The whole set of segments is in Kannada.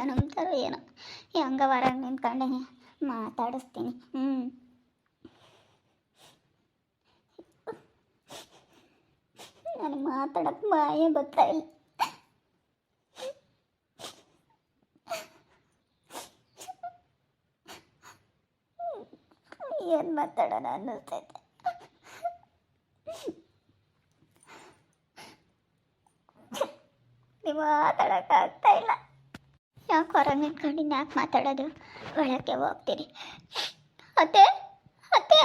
ಏನೋ ಏನೋ. ಹೆಂಗ ಹೊರಗೆ ನಿಂತ್ಕೊಂಡೇನೆ ಮಾತಾಡಿಸ್ತೀನಿ. ಹ್ಞೂ ನನಗೆ ಮಾತಾಡಕ್ಕೆ ಬಾಯೇ ಬರ್ತಾ ಇಲ್ಲ. ಏನು ಮಾತಾಡೋಣ ಅನ್ನಿಸ್ತೈತೆ ನೀವು ಮಾತಾಡೋಕ್ಕಾಗ್ತಾ ಇಲ್ಲ. ಯಾಕೆ ಹೊರಗೆ ಯಾಕೆ ಮಾತಾಡೋದು ಒಳಕ್ಕೆ ಹೋಗ್ತೀನಿ. ಅತ್ತೆ ಅತ್ತೆ.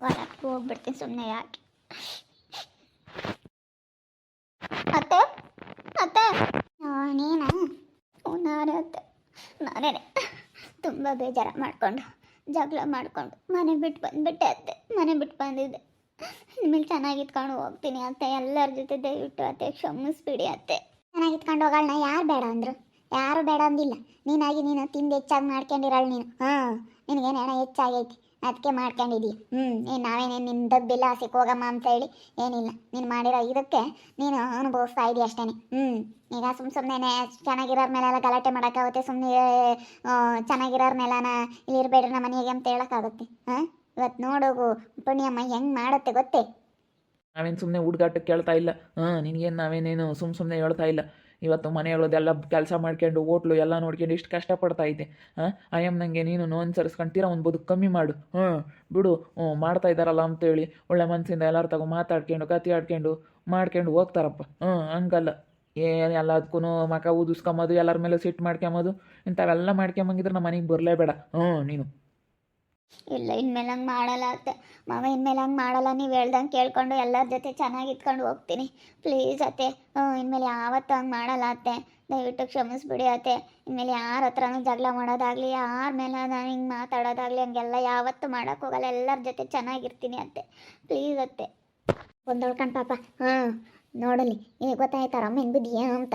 ಹೊರಕ್ಕೆ ಹೋಗ್ಬಿಡ್ತೀನಿ ಸುಮ್ಮನೆ ಯಾಕೆ? ಅತ್ತೆ ಅತ್ತೆ. ನಾನೇನು? ನಾನೇ ಅತ್ತೆ. ನಾನೇನೆ. ತುಂಬ ಬೇಜಾರ ಮಾಡಿಕೊಂಡು, ಜಗಳ ಮಾಡಿಕೊಂಡು ಮನೆ ಬಿಟ್ಟು ಬಂದುಬಿಟ್ಟೆ ಅತ್ತೆ. ಮನೆ ಬಿಟ್ಟು ಬಂದಿದ್ದೆ. ಇನ್ಮೇಲೆ ಚೆನ್ನಾಗಿತ್ಕೊಂಡು ಹೋಗ್ತೀನಿ ಅತ್ತೆ. ಎಲ್ಲರ ಜೊತೆ ದಯವಿಟ್ಟು ಅತ್ತೆ, ಕ್ಷಮಿಸ್ಬಿಡಿ ಅತ್ತೆ. ಚೆನ್ನಾಗಿತ್ಕೊಂಡು ಹೋಗೋಣ ಯಾರು ಬೇಡ ಅಂದರು? ಯಾರು ಬೇಡ ಅಂದಿಲ್ಲ. ನೀನಾಗಿ ನೀನು ತಿಂದು ಹೆಚ್ಚಾಗಿ ಮಾಡ್ಕೊಂಡಿರಳು ನೀನು. ಹಾಂ, ನಿನಗೇನು ಹಣ ಹೆಚ್ಚಾಗೈತಿ? ಅದಕ್ಕೆ ಮಾಡ್ಕೊಂಡಿದ್ದೀಯ ಹ್ಞೂ ನೀನು ನಾವೇನೇನು ನಿನ್ನ ದಬ್ಬಿಲ್ಲ ಸಿಕ್ಕೋಗಮ್ಮ ಅಂತ ಹೇಳಿ ಏನಿಲ್ಲ. ನೀನು ಮಾಡಿರೋ ಇದಕ್ಕೆ ನೀನು ಅನುಭವಿಸ್ತಾ ಇದೀಯ ಅಷ್ಟೇ ಹ್ಞೂ ಈಗ ಸುಮ್ಮ ಸುಮ್ಮನೆ ಚೆನ್ನಾಗಿರೋರ ಮೇಲೆಲ್ಲ ಗಲಾಟೆ ಮಾಡೋಕ್ಕಾಗುತ್ತೆ. ಸುಮ್ಮನೆ ಚೆನ್ನಾಗಿರೋರ್ನೆಲ್ಲನ ಇಲ್ಲಿ ಇರಬೇಡ್ರಿ ನಮ್ಮ ಮನೆಗೆ ಅಂತ ಹೇಳೋಕ್ಕಾಗುತ್ತೆ. ಹಾಂ ಇವತ್ತು ನೋಡೋಗು ಪುಣ್ಯಮ್ಮ ಹೆಂಗೆ ಮಾಡುತ್ತೆ ಗೊತ್ತೇ? ನಾವೇನು ಸುಮ್ಮನೆ ಹುಡುಗಾಟಕ್ಕೆ ಕೇಳ್ತಾ ಇಲ್ಲ. ಹಾಂ, ನಿನಗೇನು ನಾವೇನೇನು ಸುಮ್ಮ ಸುಮ್ಮನೆ ಹೇಳ್ತಾ ಇಲ್ಲ. ಇವತ್ತು ಮನೆಗಳದೆಲ್ಲ ಕೆಲಸ ಮಾಡ್ಕೊಂಡು ಓಟ್ಲು ಎಲ್ಲ ನೋಡ್ಕೊಂಡು ಇಷ್ಟು ಕಷ್ಟಪಡ್ತಾ ಇದ್ದೆ. ಹಾಂ ಅಯ್ಯಮ್ಮ ನನಗೆ ನೀನು ನೋನ್ ಸರಿಸ್ಕೊಂತೀರ, ಒಂದು ಬದುಕು ಕಮ್ಮಿ ಮಾಡು. ಹ್ಞೂ ಬಿಡು, ಹ್ಞೂ, ಮಾಡ್ತಾ ಇದ್ದಾರಲ್ಲ ಅಂತೇಳಿ ಒಳ್ಳೆ ಮನಸ್ಸಿಂದ ಎಲ್ಲರ ತಗೋ ಮಾತಾಡ್ಕೊಂಡು ಕತೆ ಆಡ್ಕೊಂಡು, ಮಾಡ್ಕೊಂಡು ಹೋಗ್ತಾರಪ್ಪ. ಹ್ಞೂ, ಹಂಗಲ್ಲ. ಏನು ಎಲ್ಲದಕ್ಕೂ ಮಕ ಊದಿಸ್ಕೊಂಬೋದು, ಎಲ್ಲರ ಮೇಲೆ ಸಿಟ್ಟು ಮಾಡ್ಕೊಂಬೋದು, ಇಂಥವೆಲ್ಲ ಮಾಡ್ಕೊಂಬಂಗಿದ್ರೆ ನಮ್ಮ ಮನೆಗೆ ಬರಲೇಬೇಡ. ಹ್ಞೂ, ನೀನು. ಇಲ್ಲ, ಇನ್ಮೇಲೆ ಹಂಗೆ ಮಾಡಲ್ಲ ಅತ್ತೆ. ಮಾವ, ಇನ್ಮೇಲೆ ಹಂಗೆ ಮಾಡಲ್ಲ. ನೀವು ಹೇಳ್ದಂಗೆ ಕೇಳ್ಕೊಂಡು ಎಲ್ಲರ ಜೊತೆ ಚೆನ್ನಾಗಿ ಇಟ್ಕೊಂಡು ಹೋಗ್ತೀನಿ. ಪ್ಲೀಸ್ ಅತ್ತೆ. ಹ್ಞೂ ಇನ್ಮೇಲೆ ಯಾವತ್ತೂ ಹಂಗೆ ಮಾಡಲ್ಲ ಅತ್ತೆ. ದಯವಿಟ್ಟು ಕ್ಷಮಿಸ್ಬಿಡಿ ಅತ್ತೆ. ಇನ್ಮೇಲೆ ಯಾರ ಹತ್ರನೂ ಜಗಳ ಮಾಡೋದಾಗಲಿ, ಯಾರ ಮೇಲೆ ನಾನು ಹಿಂಗೆ ಮಾತಾಡೋದಾಗಲಿ, ಹಂಗೆಲ್ಲ ಯಾವತ್ತೂ ಮಾಡೋಕೆ ಹೋಗಲ್ಲ. ಎಲ್ಲರ ಜೊತೆ ಚೆನ್ನಾಗಿರ್ತೀನಿ ಅತ್ತೆ. ಪ್ಲೀಸ್ ಅತ್ತೆ. ಒಂದೊಳ್ಕಂಡು ಪಾಪ. ಹಾಂ ನೋಡಲಿ. ಈಗ ಗೊತ್ತಾಯ್ತಾರ ಅಮ್ಮ ಹೆಂಗೆ ಬಿದ್ದೀಯ ಅಂತ.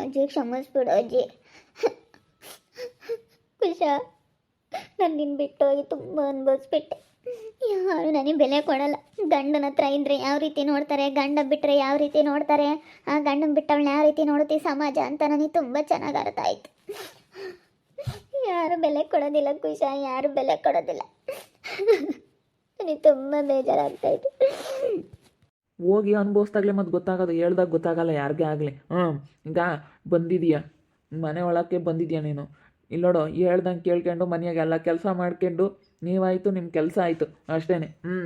ಅಜ್ಜಿ, ಕ್ಷಮಿಸ್ಬಿಡು ಅಜ್ಜಿ. ಖುಷ ನಾನು ನಿನ್ನ ಬಿಟ್ಟು ಹೋಗಿ ತುಂಬ ಅನುಭವಿಸ್ಬಿಟ್ಟೆ. ಯಾರು ನನಗೆ ಬೆಲೆ ಕೊಡಲ್ಲ. ಗಂಡನ ಹತ್ರ ಇದ್ರೆ ಯಾವ ರೀತಿ ನೋಡ್ತಾರೆ, ಗಂಡ ಬಿಟ್ಟರೆ ಯಾವ ರೀತಿ ನೋಡ್ತಾರೆ, ಆ ಗಂಡನ ಬಿಟ್ಟವಳನ್ನ ಯಾವ ರೀತಿ ನೋಡುತ್ತೆ, ಸಮಾಜ ಅಂತ ನನಗೆ ತುಂಬ ಚೆನ್ನಾಗಿ ಅರ್ಥ ಆಯ್ತು. ಯಾರು ಬೆಲೆ ಕೊಡೋದಿಲ್ಲ ಖುಷ ಯಾರು ಬೆಲೆ ಕೊಡೋದಿಲ್ಲ. ನನಗೆ ತುಂಬ ಬೇಜಾರಾಗ್ತಾಯಿತ್ತು ಹೋಗಿ ಅನುಭವಿಸ್ದಾಗಲೇ ಮತ್ತು ಗೊತ್ತಾಗೋದು, ಹೇಳ್ದಾಗ ಗೊತ್ತಾಗಲ್ಲ ಯಾರಿಗೇ ಆಗಲಿ. ಹ್ಞೂ ಈಗ ಬಂದಿದೀಯ. ಮನೆ ಒಳಕ್ಕೆ ಬಂದಿದ್ಯಾ ನೀನು. ಇಲ್ಲೋಡು ಹೇಳ್ದಂಗೆ ಕೇಳ್ಕೊಂಡು ಮನೆಯಾಗೆಲ್ಲ ಕೆಲಸ ಮಾಡ್ಕೊಂಡು ನೀವಾಯಿತು ನಿಮ್ಮ ಕೆಲಸ ಆಯಿತು ಅಷ್ಟೇ ಹ್ಞೂ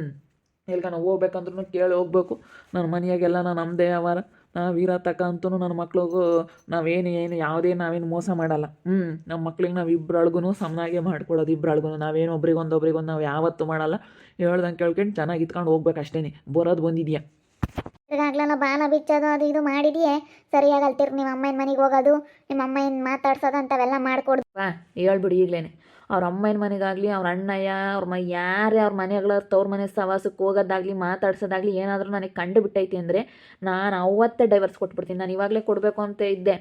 ಎಲ್ಗಾನ ಹೋಗ್ಬೇಕಂದ್ರೂ ಕೇಳಿ ಹೋಗ್ಬೇಕು. ನನ್ನ ಮನೆಯಾಗೆಲ್ಲ ನಾನು ನಮ್ಮದೇ ವ್ಯವಹಾರ. ವೀರ ತಕ ಅಂತೂ ನನ್ನ ಮಕ್ಳಿಗೂ ನಾವೇನು ಏನು, ಯಾವುದೇ ನಾವೇನು ಮೋಸ ಮಾಡಲ್ಲ. ಹ್ಞೂ ನಮ್ಮ ಮಕ್ಳಿಗೆ ನಾವು ಇಬ್ಬರೊಳಗೂ ಸಮನಾಗೆ ಮಾಡ್ಕೊಡೋದು ಇಬ್ಬರೊಳಗೂ ನಾವೇನು ಒಬ್ರಿಗೊಂದು ಒಬ್ರಿಗೊಂದು ನಾವು ಯಾವತ್ತೂ ಮಾಡಲ್ಲ. ಹೇಳ್ದಂಗೆ ಕೇಳ್ಕೊಂಡು ಚೆನ್ನಾಗಿ ಇತ್ಕೊಂಡು ಹೋಗ್ಬೇಕು ಅಷ್ಟೇ ಬರೋದು ಬಂದಿದ್ಯಾ? ತಿರ್ಗಾಗ್ಲೆಲ್ಲ ಬಾನ ಬಿಚ್ಚೋದು ಅದು ಇದು ಮಾಡಿದೆಯೇ ಸರಿಯಾಗಿ ಅಲ್ತಿರ್ ನಿಮ್ಮ ಅಮ್ಮನ ಮನೆಗೆ ಹೋಗೋದು ನಿಮ್ಮ ಅಮ್ಮನ ಮಾತಾಡ್ಸೋದು ಅಂತವೆಲ್ಲ ಮಾಡ್ಕೊಡ್ದು ಹೇಳ್ಬಿಡಿ ಹೇಳ್ಬಿಡು ಈಗಲೇ ಅವ್ರ ಅಮ್ಮನ ಮನೆಗಾಗಲಿ, ಅವ್ರ ಅಣ್ಣಯ್ಯ, ಅವ್ರ ಮ, ಯಾರೇ ಅವ್ರ ಮನೆಗಳ ತವ್ರ ಮನೆ ಸವಾಸಕ್ಕೆ ಹೋಗೋದಾಗಲಿ, ಮಾತಾಡ್ಸೋದಾಗಲಿ, ಏನಾದರೂ ನನಗೆ ಕಂಡು ಬಿಟ್ಟೈತಿ ಅಂದರೆ, ನಾನು ಅವತ್ತೇ ಡೈವರ್ಸ್ ಕೊಟ್ಬಿಡ್ತೀನಿ. ನಾನು ಇವಾಗಲೇ ಕೊಡಬೇಕು ಅಂತ ಇದ್ದೆ.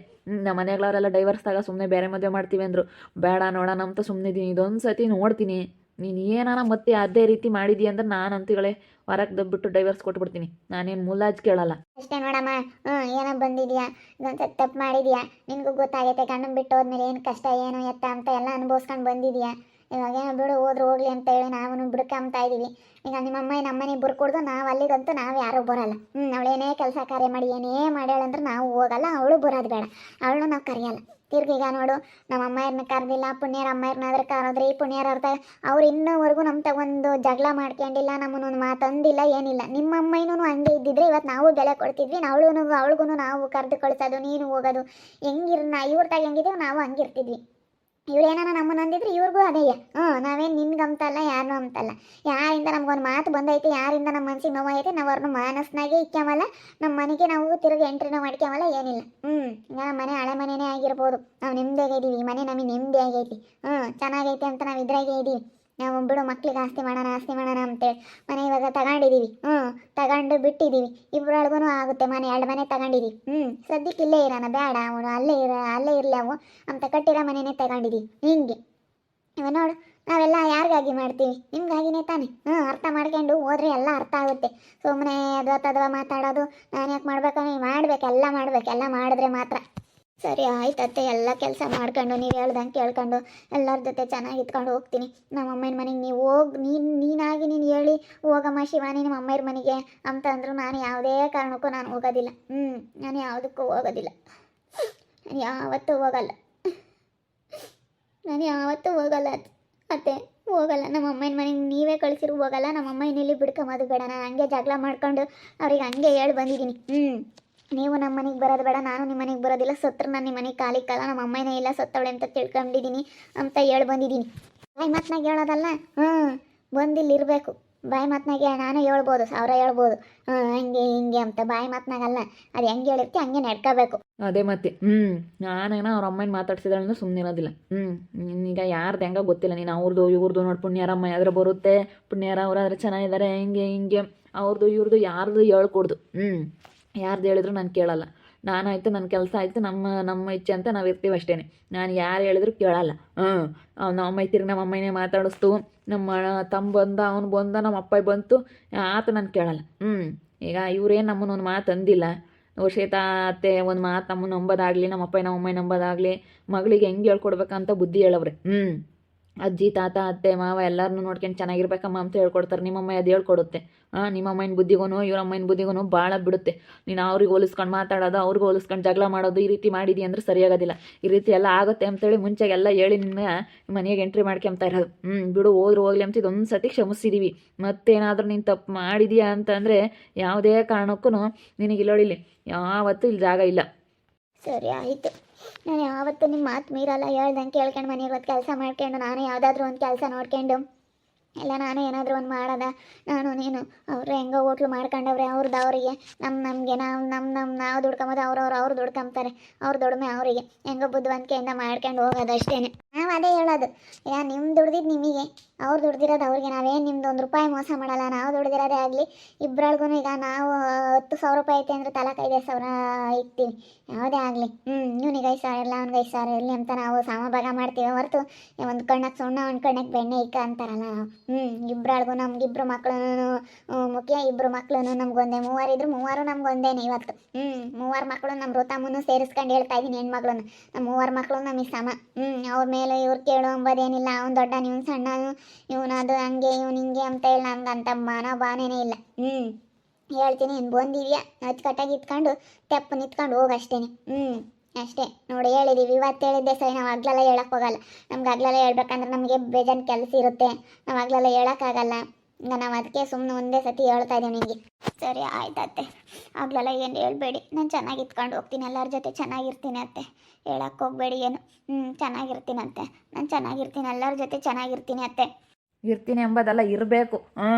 ನಮ್ಮ ಮನೆಗಳವರೆಲ್ಲ ಡೈವರ್ಸ್ ಸುಮ್ಮನೆ ಬೇರೆ ಮದುವೆ ಮಾಡ್ತೀವಿ ಅಂದರು. ಬೇಡ ನೋಡೋಣ ಅಂತ ಸುಮ್ಮನೆ ಇದ್ದೀನಿ ಇದೊಂದು ಸತಿ ನೋಡ್ತೀನಿ. ನೀನು ಏನಾರ ಮತ್ತೆ ಅದೇ ರೀತಿ ಮಾಡಿದೀಯ ಅಂದ್ರೆ ನಾನು ಅಂತಿಗಳೇ ಹೊರಗೆ ದಬ್ಬಿಟ್ಟು ಡೈವರ್ಸ್ ಕೊಟ್ಬಿಡ್ತೀನಿ. ನಾನೇನು ಮುಲಾಜ್ ಕೇಳಲ್ಲ. ಅಷ್ಟೇ ನೋಡಮ್ಮ. ಹ್ಞೂ ಏನೋ ಬಂದಿದ್ಯಾ? ಇದೊಂದು ಸತ್ ತಪ್ಪು ಮಾಡಿದ್ಯಾ? ನಿನಗೂ ಗೊತ್ತಾಗೈತೆ, ಗಂಡನ ಬಿಟ್ಟು ಹೋದ್ಮೇಲೆ ಏನು ಕಷ್ಟ, ಏನು ಎತ್ತ ಅಂತ ಎಲ್ಲ ಅನುಭವಿಸ್ಕೊಂಡು ಬಂದಿದ್ಯಾ? ಇವಾಗ ಏನೋ ಬಿಡು, ಹೋದ್ರು ಹೋಗ್ಲಿ ಅಂತ ಹೇಳಿ ನಾವು ಬಿಡ್ಕೊಂಬ್ತಾ ಇದ್ದೀವಿ ಈಗ ನಿಮ್ಮಮ್ಮ ನಮ್ಮನೆ ಬುರ್ಕೊಡ್ದು ನಾವು ಅಲ್ಲಿಗಂತೂ ನಾವು ಯಾರೂ ಬರಲ್ಲ. ಹ್ಞೂ ಏನೇ ಕೆಲಸ ಕಾರ್ಯ ಮಾಡಿ, ಏನೇ ಮಾಡ್ಯಾಳಂದ್ರೆ ನಾವು ಹೋಗಲ್ಲ, ಅವಳು ಬರೋದು ಬೇಡ. ಅವಳನ್ನ ನಾವು ಕರೆಯಲ್ಲ. ತಿರ್ಗೀಗ ನೋಡು, ನಮ್ಮ ಅಮ್ಮಾಯರನ್ನ ಕರೆದಿಲ್ಲ, ಪುಣ್ಯರ ಅಮ್ಮಯ್ಯರನ್ನಾದ್ರೆ ಕರೆದ್ರೆ ಈ ಪುಣ್ಯರ ಅರ್ಥ ಅವ್ರು ಇನ್ನೂವರೆಗೂ ನಮ್ಮ ತಗೊಂಡು ಜಗಳ ಮಾಡ್ಕೊಂಡಿಲ್ಲ ನಮ್ಮನ್ನೊಂದು ಮಾತಂದಿಲ್ಲ ಏನಿಲ್ಲ. ನಿಮ್ಮ ಅಮ್ಮನೂ ಹಂಗೆ ಇದ್ದಿದ್ರೆ ಇವತ್ತು ನಾವು ಬೆಲೆ ಕೊಡ್ತಿದ್ವಿ ಅವಳು ಅವಳಿಗೂ ನಾವು ಕರೆದು ಕಳಿಸೋದು, ನೀನು ಹೋಗೋದು. ಹೆಂಗಿರ್ ನಾ ಇವ್ರ ತಾಗ ಹೆಂಗಿದ್ದೀವಿ ನಾವು ಹಂಗಿರ್ತಿದ್ವಿ. ಇವ್ರೇನಾನ ನಮ್ಮನ್ನ ಅಂದಿದ್ರೆ ಇವ್ರಿಗೂ ಅದೇಯ ಹ್ಞೂ, ನಾವೇನು ನಿನ್ಗೆ ಅಂತಲ್ಲ ಯಾರನ್ನೂ ಅಂತಲ್ಲ ಯಾರಿಂದ ನಮ್ಗೊಂದು ಮಾತು ಬಂದೈತೆ, ಯಾರಿಂದ ನಮ್ಮ ಮನ್ಸಿಗೆ ನೋವೈತೆ ನಾವು ಅವ್ರನ್ನ ಮನಸ್ಸಿನಾಗೆ ಇಕ್ಕಾಮಲ್ಲ ನಮ್ಮ ಮನೆಗೆ ನಾವು ತಿರುಗಿ ಎಂಟ್ರಿನೂ ಮಾಡ್ಕ್ಯಾಮಲ್ಲ ಏನಿಲ್ಲ. ಹ್ಞೂ, ಈಗ ನಮ್ಮ ಮನೆ ಹಳೆ ಮನೆನೇ ಆಗಿರ್ಬೋದು. ನಾವು ನೆಮ್ಮದಿಯಾಗೆ ಇದ್ದೀವಿ ಈ ಮನೆ ನಮಗೆ ನೆಮ್ಮದಿ ಆಗೈತಿ ಹ್ಞೂ, ಚೆನ್ನಾಗೈತೆ ಅಂತ ನಾವು ಇದ್ರಾಗೆ ಇದ್ದೀವಿ ನಾವು ಬಿಡು, ಮಕ್ಳಿಗೆ ಆಸ್ತಿ ಮಾಡೋಣ ಆಸ್ತಿ ಮಾಡೋಣ ಅಂತೇಳಿ. ಮನೆ ಇವಾಗ ತಗೊಂಡಿದ್ದೀವಿ ಹ್ಞೂ ತಗೊಂಡು ಬಿಟ್ಟಿದ್ದೀವಿ ಇಬ್ಬರೊಳಗೂ ಆಗುತ್ತೆ ಮನೆ, ಎರಡು ಮನೆ ತಗೊಂಡಿದ್ದೀವಿ ಹ್ಞೂ ಸದ್ಯಕ್ಕೆ ಇಲ್ಲೇ ಇರೋಣ, ಬೇಡ ಅವನು, ಅಲ್ಲೇ ಇರ, ಅಲ್ಲೇ ಇರಲಿ ಅವು. ಅಂತ ಕಟ್ಟಿರೋ ಮನೆನೇ ತಗೊಂಡಿದ್ದೀವಿ ಹಿಂಗೆ ಇವ ನೋಡು, ನಾವೆಲ್ಲ ಯಾರಿಗಾಗಿ ಮಾಡ್ತೀವಿ? ನಿಮ್ಗಾಗಿನೇ ತಾನೆ. ಹ್ಞೂ ಅರ್ಥ ಮಾಡ್ಕೊಂಡು ಹೋದ್ರೆ ಎಲ್ಲ ಅರ್ಥ ಆಗುತ್ತೆ. ಸುಮ್ಮನೆ ಅದು ಅಥವಾ ಮಾತಾಡೋದು ನಾನು ಯಾಕೆ ಮಾಡ್ಬೇಕು ನೀವು ಮಾಡ್ಬೇಕು, ಎಲ್ಲ ಮಾಡ್ಬೇಕು, ಎಲ್ಲ ಮಾಡಿದ್ರೆ ಮಾತ್ರ. ಸರಿ ಆಯ್ತತ್ತೆ ಎಲ್ಲ ಕೆಲಸ ಮಾಡ್ಕೊಂಡು, ನೀವು ಹೇಳ್ದಂಗೆ ಕೇಳ್ಕೊಂಡು, ಎಲ್ಲರ ಜೊತೆ ಚೆನ್ನಾಗಿ ಇಟ್ಕೊಂಡು ಹೋಗ್ತೀನಿ. ನಮ್ಮ ಅಮ್ಮನ ಮನೆಗೆ ನೀವು ಹೋಗಿ, ನೀನು, ನೀನಾಗಿ ನೀನು ಹೇಳಿ, ಹೋಗಮ್ಮ ಶಿವಾನಿ ನಿಮ್ಮ ಅಮ್ಮಯ್ಯರ ಮನೆಗೆ ಅಂತ ಅಂದ್ರು ನಾನು ಯಾವುದೇ ಕಾರಣಕ್ಕೂ ನಾನು ಹೋಗೋದಿಲ್ಲ. ಹ್ಞೂ ನಾನು ಯಾವುದಕ್ಕೂ ಹೋಗೋದಿಲ್ಲ. ನಾನು ಯಾವತ್ತೂ ಹೋಗಲ್ಲ. ನಾನು ಯಾವತ್ತೂ ಹೋಗಲ್ಲ ಅತ್- ಅತ್ತೆ. ಹೋಗಲ್ಲ. ನಮ್ಮ ಅಮ್ಮನ ಮನೆಗೆ ನೀವೇ ಕಳಿಸಿರು, ಹೋಗಲ್ಲ. ನಮ್ಮ ಅಮ್ಮ ಇನ್ನಿಲ್ಲಿ ಬಿಡ್ಕೊಂಬೋದು ಬೇಡ. ನಾನು ಹಂಗೆ ಜಗಳ ಮಾಡ್ಕೊಂಡು ಅವ್ರಿಗೆ ಹಂಗೆ ಹೇಳಿ ಬಂದಿದ್ದೀನಿ ಹ್ಞೂ ನೀವು ನಮ್ಮ ಮನೆಗೆ ಬರೋದು ಬೇಡ, ನಾನು ನಿಮ್ಮ ಮನೆಗೆ ಬರೋದಿಲ್ಲ, ಸತ್ರು ನಾನು ನಿಮ್ಮ ಮನೆಗೆ ಖಾಲಿ ಕಾಲ, ನಮ್ಮ ಅಮ್ಮನೇ ಇಲ್ಲ ಸತ್ತವಳೆ ಅಂತ ತಿಳ್ಕೊಂಡಿದ್ದೀನಿ ಅಂತ ಹೇಳಿ ಬಂದಿದ್ದೀನಿ ಬಾಯಿ ಮಾತನಾಗ ಹೇಳೋದಲ್ಲ? ಹ್ಞೂ ಬಂದಿಲ್ಲಿ ಇರಬೇಕು. ಬಾಯಿ ಮಾತನಾಗೆ ನಾನು ಹೇಳ್ಬೋದು ಸಾವಿರ ಹೇಳ್ಬೋದು. ಹಂಗೆ, ಹಿಂಗೆ ಅಂತ ಬಾಯಿ ಮಾತನಾಗಲ್ಲ ಅದು ಹೆಂಗೆ ಹೇಳಿರ್ತಿ ಹಂಗೆ ನಡ್ಕೋಬೇಕು. ಅದೇ ಮತ್ತೆ ಹ್ಞೂ ನಾನೇನೋ ಅವ್ರ ಅಮ್ಮನ ಮಾತಾಡ್ಸಿದಾಳೆ ಅಂದ್ರೆ ಸುಮ್ಮನೆ ಇರೋದಿಲ್ಲ. ಹ್ಞೂ ಈಗ ಯಾರ್ದು ಹೆಂಗ ಗೊತ್ತಿಲ್ಲ, ನೀನು ಅವ್ರದ್ದು ಇವ್ರದ್ದು ನೋಡಿ ಪುಣ್ಯಾರಮ್ಮ ಯಾವ್ದ್ರ ಬರುತ್ತೆ, ಪುಣ್ಯಾರ ಅವ್ರಾದ್ರೆ ಚೆನ್ನಾಗಿದ್ದಾರೆ ಹಿಂಗೆ ಹಿಂಗೆ ಅವ್ರದ್ದು ಇವ್ರದ್ದು ಯಾರ್ದು ಹೇಳ್ಕೊಡ್ದು. ಹ್ಞೂ ಯಾರ್ದು ಹೇಳಿದ್ರು ನಾನು ಕೇಳಲ್ಲ. ನಾನಾಯ್ತು ನನ್ನ ಕೆಲಸ ಆಯಿತು, ನಮ್ಮ ನಮ್ಮ ಇಚ್ಛೆ ಅಂತ ನಾವು ಇರ್ತೀವಿ ಅಷ್ಟೇ ನಾನು ಯಾರು ಹೇಳಿದ್ರು ಕೇಳಲ್ಲ. ಹ್ಞೂ ನಮ್ಮ ತಿರ್ಗಿ ನಮ್ಮ ಅಮ್ಮನೇ ಮಾತಾಡಿಸ್ತು, ನಮ್ಮ ತಮ್ಮ ಬಂದ, ಅವ್ನು ಬಂದ ನಮ್ಮ ಅಪ್ಪ ಬಂತು, ಆತ ನಾನು ಕೇಳಲ್ಲ. ಹ್ಞೂ ಈಗ ಇವ್ರೇನು ನಮ್ಮನ್ನ ಒಂದು ಮಾತು ಅಂದಿಲ್ಲ. ಶ್ವೇತಾ ಅತ್ತೆ ಒಂದು ಮಾತು ನಮ್ಮನ್ನು ನಂಬೋದಾಗಲಿ, ನಮ್ಮ ಅಪ್ಪ ನಮ್ಮ ಅಮ್ಮ ನಂಬೋದಾಗಲಿ, ಮಗಳಿಗೆ ಹೆಂಗೆ ಹೇಳ್ಕೊಡ್ಬೇಕಂತ ಬುದ್ಧಿ ಹೇಳವ್ರೆ. ಹ್ಞೂ ಅಜ್ಜಿ, ತಾತ, ಅತ್ತೆ, ಮಾವ ಎಲ್ಲರನ್ನೂ ನೋಡ್ಕೊಂಡು ಚೆನ್ನಾಗಿರ್ಬೇಕಮ್ಮ ಅಂತ ಹೇಳ್ಕೊಡ್ತಾರೆ. ನಿಮ್ಮಮ್ಮ ಅದು ಹೇಳ್ಕೊಡುತ್ತೆ. ಹಾಂ ನಿಮ್ಮ ಅಮ್ಮನ ಬುದ್ಧಿಗೂ ಇವ್ರ ಅಮ್ಮನ ಬುದ್ಧಿಗೂ ಭಾಳ ಬಿಡುತ್ತೆ. ನೀನು ಅವ್ರಿಗೆ ಹೋಲಿಸ್ಕೊಂಡು ಮಾತಾಡೋದು, ಅವ್ರಿಗೆ ಹೋಲಿಸ್ಕೊಂಡು ಜಗಳ ಮಾಡೋದು ಈ ರೀತಿ ಮಾಡಿದಿ ಅಂದ್ರೆ ಸರಿಯಾಗೋದಿಲ್ಲ. ಈ ರೀತಿ ಎಲ್ಲ ಆಗುತ್ತೆ ಅಂತೇಳಿ ಮುಂಚೆಗೆಲ್ಲ ಹೇಳಿ ನಿನ್ನ ಮನೆಗೆ ಎಂಟ್ರಿ ಮಾಡ್ಕೊಂತ ಇರೋದು. ಹ್ಞೂ ಬಿಡು, ಹೋದ್ರು ಹೋಗ್ಲಿ ಅಂತ ಇದೊಂದು ಸತಿ ಕ್ಷಮಿಸಿದೀವಿ. ಮತ್ತೇನಾದರೂ ನೀನು ತಪ್ಪು ಮಾಡಿದೀಯಾ ಅಂತಂದರೆ ಯಾವುದೇ ಕಾರಣಕ್ಕೂ ನಿನಗೆ ಇಲ್ಲೋಳಿಲ್ಲ, ಯಾವತ್ತೂ ಇಲ್ಲಿ ಜಾಗ ಇಲ್ಲ. ಸರಿ, ಆಯಿತು. ನಾನು ಯಾವತ್ತೂ ನಿಮ್ಮ ಮಾತು ಮೀರಲ್ಲ. ಹೇಳ್ದಂಗೆ ಕೇಳ್ಕೊಂಡು ಮನೆಗೆ ಒಂದು ಕೆಲಸ ಮಾಡ್ಕೊಂಡು, ನಾನು ಯಾವುದಾದ್ರೂ ಒಂದು ಕೆಲಸ ನೋಡ್ಕೊಂಡು. ಇಲ್ಲ, ನಾನು ಏನಾದರೂ ಒಂದು ಮಾಡೋದ. ನಾನು, ನೀನು, ಅವರು ಹೆಂಗೋ ಹೋಟ್ಲು ಮಾಡ್ಕೊಂಡವ್ರೆ ಅವ್ರದ್ದು ಅವರಿಗೆ. ನಮ್ಮ ನಮಗೆ ನಾವು ನಮ್ಮ ನಮ್ಮ ನಾವು ದುಡ್ಕೊಂಬೋದು ಅವ್ರವ್ರು ಅವ್ರು ದುಡ್ಕೊಂತಾರೆ ಅವ್ರ ದುಡಿಮೆ ಅವರಿಗೆ. ಹೆಂಗೋ ಬುದ್ಧಿವಂತಿಕೆಯಿಂದ ಮಾಡ್ಕೊಂಡು ಹೋಗೋದು ಅಷ್ಟೇ ನಾವು ಅದೇ ಹೇಳೋದು. ಯಾ ನಿಮ್ಮ ದುಡ್ದಿದ್ದು ನಿಮಗೆ. ಅವ್ರು ದುಡ್ದಿರೋದು ಅವ್ರಿಗೆ. ನಾವೇನು ನಿಮ್ದು ಒಂದು ರೂಪಾಯಿ ಮೋಸ ಮಾಡಲ್ಲ. ನಾವು ದುಡ್ದಿರೋದೇ ಆಗಲಿ. ಇಬ್ಬರೊಳಗೂ ಈಗ ನಾವು ಹತ್ತು ಸಾವಿರ ರೂಪಾಯಿ ಐತೆ ಅಂದರೆ ತಲಕ ಐದು ಸಾವಿರ ಇಕ್ತೀವಿ. ಯಾವುದೇ ಆಗಲಿ. ಹ್ಞೂ ಇವ್ನಿಗೆ ಐದು ಸಾವಿರ ಇಲ್ಲ, ಅವ್ನಿಗೆ ಐದು ಸಾವಿರ ಇರಲಿ ಅಂತ ನಾವು ಸಮಭಾಗ ಮಾಡ್ತೀವಿ. ಹೊರತು ಒಂದು ಕಣ್ಣಕ್ಕೆ ಸುಣ್ಣ, ಒಂದು ಕಣ್ಣಕ್ಕೆ ಬೆಣ್ಣೆ ಇಕ್ಕ ಅಂತಾರಲ್ಲ. ನಾವು ಹ್ಞೂ ಇಬ್ಬರಾಳ್ಗೂ ನಮ್ಗಿಬ್ರು ಮಕ್ಕಳು ಮುಖ್ಯ ಇಬ್ಬರು ಮಕ್ಕಳು ನಮ್ಗೊಂದೇ ಮೂವರು ಇದ್ರು ಮೂವರು ನಮಗೊಂದೇನೆ ಇವತ್ತು. ಹ್ಞೂ ಮೂವರು ಮಕ್ಕಳು ನಮ್ಮ ಋತಮ್ಮನ್ನು ಸೇರಿಸ್ಕೊಂಡು ಹೇಳ್ತಾ ಇದ್ದೀನಿ ಹೆಣ್ಮಕ್ಳನ್ನ. ನಮ್ಮ ಮೂವರು ಮಕ್ಕಳು ನಮಗೆ ಸಮ. ಹ್ಞೂ ಅವ್ರ ಮೇಲೆ ಇವ್ರು ಕೇಳು ಅಂಬೋದೇನಿಲ್ಲ ಅವ್ನು ದೊಡ್ಡ ನೀವು ಸಣ್ಣ ಇವನು ಅದು ಹಂಗೆ, ಇವ್ನು ಹಿಂಗೆ ಅಂತ ಹೇಳಿ ನಮ್ಗೆ ಅಂತ ಮಾನ ಇಲ್ಲ. ಹ್ಞೂ ಹೇಳ್ತೀನಿ ಇನ್ನು ಬಂದಿದ್ಯಾ? ಅಚ್ಚುಕಟ್ಟಾಗಿ ಇಟ್ಕೊಂಡು ತೆಪ್ಪು ನಿಂತ್ಕೊಂಡು ಹೋಗಷ್ಟೇನೆ ಹ್ಞೂ ಅಷ್ಟೇ. ನೋಡಿ ಹೇಳಿದೀವಿ, ಇವತ್ತು ಹೇಳಿದ್ದೆ ಸರಿ, ನಾವು ಆಗ್ಲೆಲ್ಲ ಹೇಳಕ್ಕೆ ಹೋಗಲ್ಲ. ನಮ್ಗೆ ಹಗ್ಲೆಲ್ಲ ಹೇಳ್ಬೇಕಂದ್ರೆ ನಮಗೆ ಬೇಜಾನ್ ಕೆಲಸ ಇರುತ್ತೆ. ನಾವು ಆಗ್ಲೆಲ್ಲ ಹೇಳೋಕ್ಕಾಗಲ್ಲ ಈಗ ನಾವು ಅದಕ್ಕೆ ಸುಮ್ಮನೆ ಒಂದೇ ಸತಿ ಹೇಳ್ತಾ ಇದ್ದೀವಿ ನಿಮಗೆ. ಸರಿ ಆಯ್ತತ್ತೆ ಆಗ್ಲೆಲ್ಲ ಏನು ಹೇಳ್ಬೇಡಿ. ನಾನು ಚೆನ್ನಾಗಿ ಇತ್ಕೊಂಡು ಹೋಗ್ತೀನಿ, ಎಲ್ಲರ ಜೊತೆ ಚೆನ್ನಾಗಿರ್ತೀನಿ ಅತ್ತೆ. ಹೇಳಕ್ಕೆ ಹೋಗ್ಬೇಡಿ ಏನು. ಹ್ಞೂ ಚೆನ್ನಾಗಿರ್ತೀನಂತೆ ನಾನು ಚೆನ್ನಾಗಿರ್ತೀನಿ, ಎಲ್ಲರ ಜೊತೆ ಚೆನ್ನಾಗಿರ್ತೀನಿ ಅತ್ತೆ. ಇರ್ತೀನಿ ಎಂಬುದಲ್ಲ ಇರಬೇಕು. ಹ್ಞೂ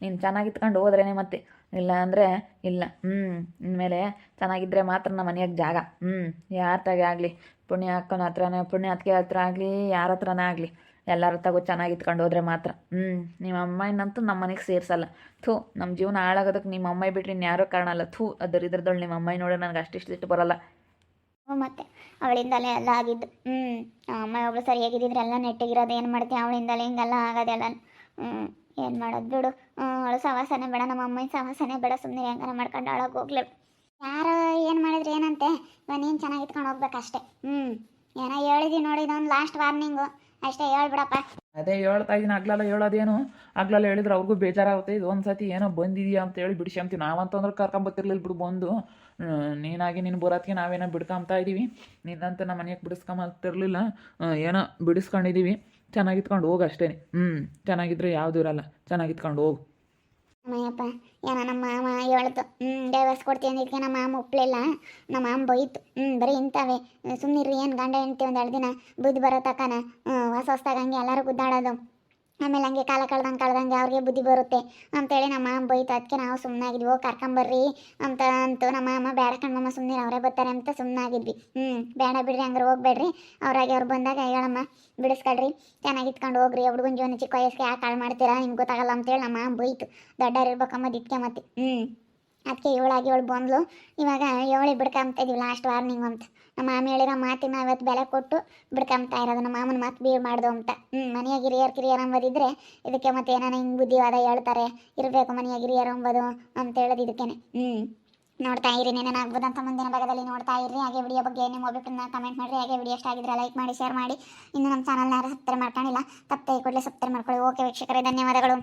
ನೀನು ಚೆನ್ನಾಗಿತ್ಕೊಂಡು ಹೋದ್ರೇ ಮತ್ತೆ. ಇಲ್ಲ ಅಂದರೆ ಇಲ್ಲ. ಹ್ಞೂ ಇನ್ಮೇಲೆ ಚೆನ್ನಾಗಿದ್ದರೆ ಮಾತ್ರ ನಮ್ಮ ಮನೆಯಾಗ ಜಾಗ. ಹ್ಞೂ ಯಾರ ತಾಗೆ ಆಗಲಿ. ಪುಣ್ಯ ಅಕ್ಕನ ಹತ್ರನೇ, ಪುಣ್ಯ ಅತ್ತಿಗೆ ಹತ್ರ ಆಗಲಿ, ಯಾರ ಹತ್ರನೇ ಆಗಲಿ. ಎಲ್ಲರ ತಗೋ ಚೆನ್ನಾಗಿ ಇತ್ಕೊಂಡು ಹೋದ್ರೆ ಮಾತ್ರ. ಹ್ಞೂ ನಿಮ್ಮ ಅಮ್ಮನಂತೂ ನಮ್ಮ ಮನೆಗೆ ಸೇರಿಸಲ್ಲ. ಥೂ ನಮ್ಮ ಜೀವನ ಹಾಳಾಗೋದಕ್ಕೆ ನಿಮ್ಮ ಅಮ್ಮ ಬಿಟ್ಟರೆ ಇನ್ಯಾರೋ ಕಾರಣ ಅಲ್ಲ. ಥೂ ಅದರಿದ್ರದೊಳು ನಿಮ್ಮ ಅಮ್ಮಾಯಿ ನೋಡೋ ನನಗೆ ಅಷ್ಟಿಷ್ಟು ಸಿಟ್ಟು ಬರಲ್ಲ. ಮತ್ತೆ ಅವಳಿಂದಲೇ ಎಲ್ಲ ಆಗಿದ್ದು. ಹ್ಞೂ ಅಮ್ಮ ಒಬ್ಳು ಸರಿಯಾಗಿದ್ದಿದ್ರೆ ಎಲ್ಲ ನೆಟ್ಟಿಗಿರೋದು ಏನು ಮಾಡ್ತೀವಿ ಅವಳಿಂದಲೇ ಹಿಂಗೆಲ್ಲ ಆಗೋದೆಲ್ಲ ಹ್ಞೂ ಏನು ಮಾಡೋದು ಬಿಡು. ಅವಳು ಸವಾಸನೆ ಬೇಡ, ನಮ್ಮ ಅಮ್ಮನ ಸವಾಸನೆ ಬೇಡ ಸುಮ್ಮನೆ ಹೆಂಗಾರ ಮಾಡ್ಕೊಂಡು ಅಳಗೆ ಹೋಗ್ಲಿ. ಯಾರು ಏನು ಮಾಡಿದ್ರೆ ಏನಂತೆ? ಇವಾಗ ನೀನು ಚೆನ್ನಾಗಿ ಇಟ್ಕೊಂಡು ಹೋಗ್ಬೇಕಷ್ಟೇ ಹ್ಞೂ ಏನೋ ಹೇಳಿದಿ ನೋಡಿ ಇದೊಂದು ಲಾಸ್ಟ್ ವಾರ್ನಿಂಗು ಅಷ್ಟೇ ಹೇಳ್ಬಿಡಪ್ಪ. ಅದೇ ಹೇಳ್ತಾ ಇದ್ದೀನಿ ಆಗ್ಲಲ್ಲ ಹೇಳೋದೇನು? ಆಗ್ಲಲ್ಲ ಹೇಳಿದ್ರೆ ಅವ್ರಿಗೂ ಬೇಜಾರಾಗುತ್ತೆ. ಇದು ಒಂದು ಸತಿ ಏನೋ ಬಂದಿದೀಯಾ ಅಂತ ಹೇಳಿ ಬಿಡಿಸ್ಕೊಂತೀವಿ ನಾವಂತಂದ್ರೆ ಕರ್ಕೊಂಬತ್ತಿರ್ಲಿಲ್ಲ ಬಿಡು ಬಂದು. ನೀನಾಗಿ ನಿನ್ನ ಬರೋದಕ್ಕೆ ನಾವೇನೋ ಬಿಡ್ಕೊಂಬ್ತಾ ಇದ್ದೀವಿ ನಿನ್ನಂತ ನಮ್ಮ ಮನೆಗೆ ಬಿಡಿಸ್ಕೊಂಬತ್ತಿರ್ಲಿಲ್ಲ. ಏನೋ ಬಿಡಿಸ್ಕೊಂಡಿದ್ದೀವಿ ಚೆನ್ನಾಗಿತ್ಕೊಂಡು ಹೋಗು ಅಷ್ಟೇ ಹ್ಞೂ ಚೆನ್ನಾಗಿದ್ರೆ ಯಾವುದು ಇರಲ್ಲ. ಚೆನ್ನಾಗಿತ್ಕೊಂಡು ಹೋಗು. ಅಮ್ಮಯ್ಯಪ್ಪ ಏನೋ ನಮ್ಮ ಮಾಮ ಹೇಳ್ತು ಹ್ಞೂ ಡೈವರ್ಸ್ ಕೊಡ್ತೀನಿ ಅಂದಿದ್ದಕ್ಕೆ ನಮ್ಮ ಮಾಮ ಒಪ್ಪಲಿಲ್ಲ ನಮ್ಮ ಮಾಮ ಬೈತು. ಹ್ಞೂ ಬರೀ ಇಂಥವೆ. ಸುಮ್ಮನಿರಿ ಏನು ಗಂಡ ಹೆಂಡ್ತಿ ಒಂದು ಎರಡು ದಿನ ಬುದ್ಧಿ ಬರೋ ತಕನ ಹ್ಞೂ ಹೊಸ ಹೊಸ್ದಾಗ ಹಂಗೆ ಎಲ್ಲರೂ ಗುದ್ದಾಡೋದು. ಆಮೇಲೆ ಹಂಗೆ ಕಾಲ ಕಳ್ದಂಗೆ ಕಳ್ದಂಗೆ ಅವ್ರಿಗೆ ಬುದ್ಧಿ ಬರುತ್ತೆ ಅಂತೇಳಿ ನಮ್ಮ ಮಾಮ ಬೈತು ಅದಕ್ಕೆ ನಾವು ಸುಮ್ಮನಾಗಿದ್ವಿ ಹೋಗಿ ಕರ್ಕೊಂಬರ್ರಿ ಅಂತ ಅಂತು ನಮ್ಮ ಮಾಮ, ಬೇಡ ಕಣ್ಮಮ್ಮ ಸುಮ್ಮನೆ ಅವರೇ ಬರ್ತಾರೆ ಅಂತ ಸುಮ್ಮನಾಗಿದ್ವಿ ಹ್ಞೂ ಬೇಡ ಬಿಡ್ರಿ, ಹಂಗಾರೆ ಹೋಗ್ಬೇಡ್ರಿ. ಅವ್ರಾಗೆ ಅವ್ರು ಬಂದಾಗ ಹೇಳಮ್ಮ, ಬಿಡಿಸ್ಕೊಳ್ರಿ, ಚೆನ್ನಾಗಿ ಇಟ್ಕೊಂಡು ಹೋಗ್ರಿ, ಹುಡುಗನ ಜೀವನ ಚಿಕ್ಕ ವಯಸ್ಸಿಗೆ ಯಾಕೆ ಹಾಳು ಮಾಡ್ತೀರಾ? ನಿಮ್ಗೆ ಗೊತ್ತಾಗಲ್ಲ ಅಂತೇಳಿ ನಮ್ಮ ಮಾಮ ಬೈತು. ದೊಡ್ಡವ್ರು ಇರ್ಬೇಕಮ್ಮ ಇದಕ್ಕೆ ಮತ್ತೆ. ಹ್ಞೂ ಅದಕ್ಕೆ ಏಳಾಗಿ ಏಳು ಬಂದ್ಲು. ಇವಾಗ ಏಳಿ ಬಿಡ್ಕೊಂತ ಇದೀವಿ ಲಾಸ್ಟ್ ವಾರ್ನಿಂಗ್ ಅಂತ. ನಮ್ಮ ಮಾಮ ಹೇಳಿರೋ ಮಾತಿನ ಇವತ್ತು ಬೆಲೆ ಕೊಟ್ಟು ಬಿಡ್ಕೊಂತ ಇರೋದು. ನಮ್ಮ ಮಾಮನ ಮಾತು ಬೀಳ್ ಮಾಡ್ದು ಅಂತ. ಹ್ಞೂ ಮನೆಯಾಗ ಹಿರಿಯರ್ ಕಿರಿಯರು ಅಂಬೋದಿದ್ರೆ ಇದಕ್ಕೆ ಮತ್ತೆ ಏನಾನ ಹಿಂಗೆ ಬುದ್ಧಿವಾದ ಹೇಳ್ತಾರೆ. ಇರಬೇಕು ಮನೆಯಾಗ ಹಿರಿಯರ್ ಅಂಬೋದು ಅಂತ ಹೇಳೋದು ಇದಕ್ಕೇನೆ. ಹ್ಞೂ ನೋಡ್ತಾ ಇರಿ ಅಂತ ಮುಂದಿನ ಭಾಗದಲ್ಲಿ ನೋಡ್ತಾ ಇರಿ. ಹಾಗೆ ವಿಡಿಯೋ ಬಗ್ಗೆ ನಿಮ್ಮ ಅಭಿಪ್ರಾಯನ ಕಮೆಂಟ್ ಮಾಡಿರಿ. ಹಾಗೆ ವಿಡಿಯೋ ಇಷ್ಟ ಆಗಿದ್ರೆ ಲೈಕ್ ಮಾಡಿ ಶೇರ್ ಮಾಡಿ. ಇನ್ನು ನಮ್ಮ ಚಾನಲ್ನ ಯಾರು ಸಬ್ಸ್ಕ್ರೈಬ್ ಮಾಡ್ಕೊಂಡಿಲ್ಲ, ತಪ್ಪದೆ ಕೂಡಲೇ ಸಬ್ಸ್ಕ್ರೈಬ್ ಮಾಡ್ಕೊಳ್ಳಿ. ಓಕೆ ವೀಕ್ಷಕರೇ, ಧನ್ಯವಾದಗಳು.